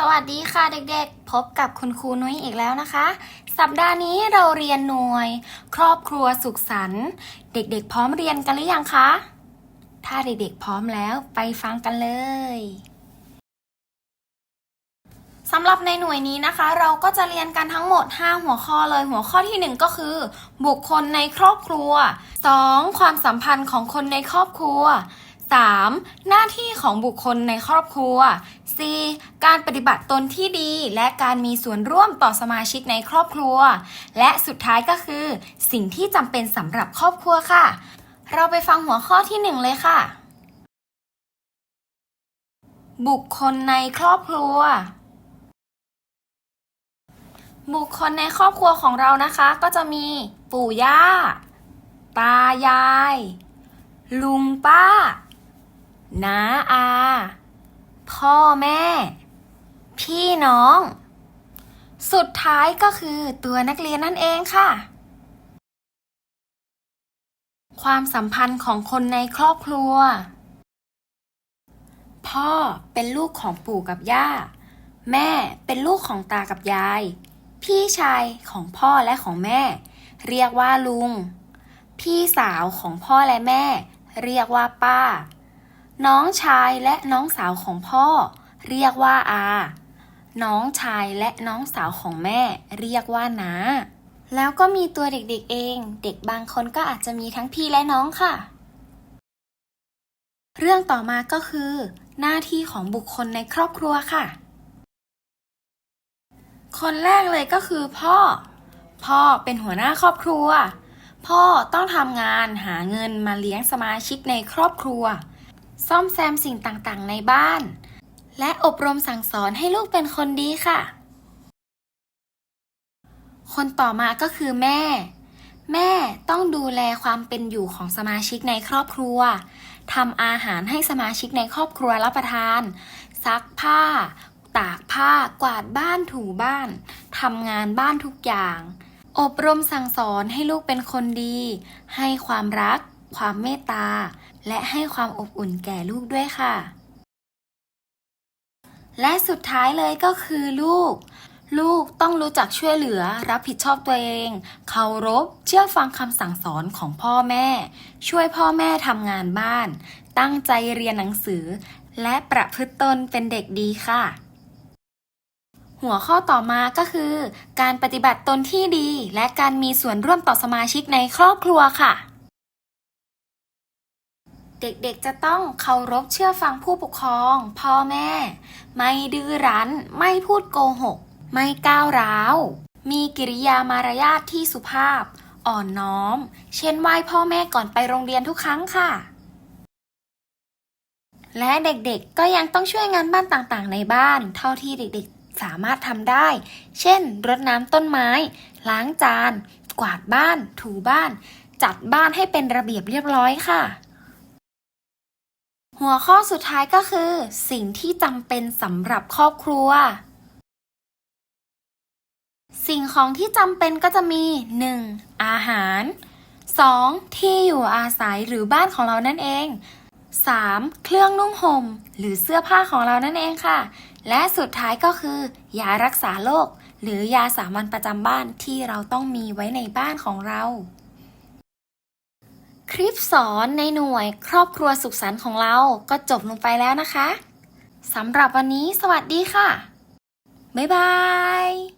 สวัสดีค่ะเด็กๆ พบกับคุณครูนุ้ยอีกแล้วนะคะ สัปดาห์นี้เราเรียนหน่วย ครอบครัวสุขสันต์เด็กๆ พร้อมเรียนกันหรือยังคะ ถ้าเด็กๆ พร้อมแล้วไปฟังกันเลยสำหรับในหน่วยนี้นะคะ เราก็จะเรียนกันทั้งหมด 5 หัวข้อเลยหัวข้อทีหนึ่1 ก็คือ บุคคลในครอบครัว 2. ความสัมพันธ์ของคนในครอบครัว 3. หน้าที่ของบุคคลในครอบครัว 4. การปฏิบัติตนที่ดีและการมีส่วนร่วมต่อสมาชิกในครอบครัว และสุดท้ายก็คือ สิ่งที่จำเป็นสำหรับครอบครัวค่ะ เราไปฟังหัวข้อที่หนึ่งเลยค่ะ บุคคลในครอบครัว บุคคลในครอบครัวของเรานะคะ ก็จะมีปู่ย่า ตายาย ลุงป้า น้าอา พ่อแม่ พี่น้อง สุดท้ายก็คือตัวนักเรียนนั่นเองค่ะ ความสัมพันธ์ของคนในครอบครัว พ่อเป็นลูกของปู่กับย่า แม่เป็นลูกของตากับยาย พี่ชายของพ่อและของแม่ เรียกว่าลุง พี่สาวของพ่อและแม่ เรียกว่าป้า น้องชายและน้องสาวของพ่อ เรียกว่าอา น้องชายและน้องสาวของแม่ เรียกว่าน้าแล้วก็มีตัวเด็กๆเอง เด็กบางคนก็อาจจะมีทั้งพี่และน้องค่ะ เรื่องต่อมาก็คือ หน้าที่ของบุคคลในครอบครัวค่ะ คนแรกเลยก็คือพ่อ พ่อเป็นหัวหน้าครอบครัว พ่อต้องทำงานหาเงินมาเลี้ยงสมาชิกในครอบครัว ซ่อมแซมสิ่งต่างๆ ในบ้าน และอบรมสั่งสอนให้ลูกเป็นคนดีค่ะ คนต่อมาก็คือแม่ แม่ต้องดูแลความเป็นอยู่ของสมาชิกในครอบครัวทำอาหารให้สมาชิกในครอบครัวรับประทาน ซักผ้า ตากผ้า กวาดบ้านถูบ้านทำงานบ้านทุกอย่าง อบรมสั่งสอนให้ลูกเป็นคนดี ให้ความรัก ความเมตตา และให้ความอบอุ่นแก่ลูกด้วยค่ะ และสุดท้ายเลยก็คือลูก ลูกต้องรู้จักช่วยเหลือ รับผิดชอบตัวเอง เคารพ เชื่อฟังคำสั่งสอนของพ่อแม่ ช่วยพ่อแม่ทำงานบ้าน ตั้งใจเรียนหนังสือ และประพฤติตนเป็นเด็กดีค่ะหัวข้อต่อมาก็คือ การปฏิบัติตนที่ดี และการมีส่วนร่วมต่อสมาชิกในครอบครัวค่ะ เด็กๆจะต้องเคารพเชื่อฟังผู้ปกครอง พ่อแม่ ไม่ดื้อรั้น ไม่พูดโกหก ไม่ก้าวร้าว มีกิริยามารยาทที่สุภาพ อ่อนน้อม เช่นไหว้พ่อแม่ก่อนไปโรงเรียนทุกครั้งค่ะ และเด็กๆก็ยังต้องช่วยงานบ้านต่างๆ ในบ้าน เท่าที่เด็กๆสามารถทำได้ เช่น รดน้ำต้นไม้ ล้างจาน กวาดบ้าน ถูบ้าน จัดบ้านให้เป็นระเบียบเรียบร้อยค่ะ หัวข้อสุดท้ายก็คือ สิ่งที่จำเป็นสำหรับครอบครัว สิ่งของที่จำเป็นก็จะมี 1. อาหาร 2. ที่อยู่อาศัยหรือบ้านของเรานั่นเอง 3. เครื่องนุ่งห่มหรือเสื้อผ้าของเรานั่นเองค่ะ และสุดท้ายก็คือยารักษาโรคหรือยาสามัญประจำบ้านที่เราต้องมีไว้ในบ้านของเรา คลิปสอนในหน่วยครอบครัวสุขสันต์ของเราก็จบลงไปแล้วนะคะสำหรับวันนี้สวัสดีค่ะ บ๊ายบาย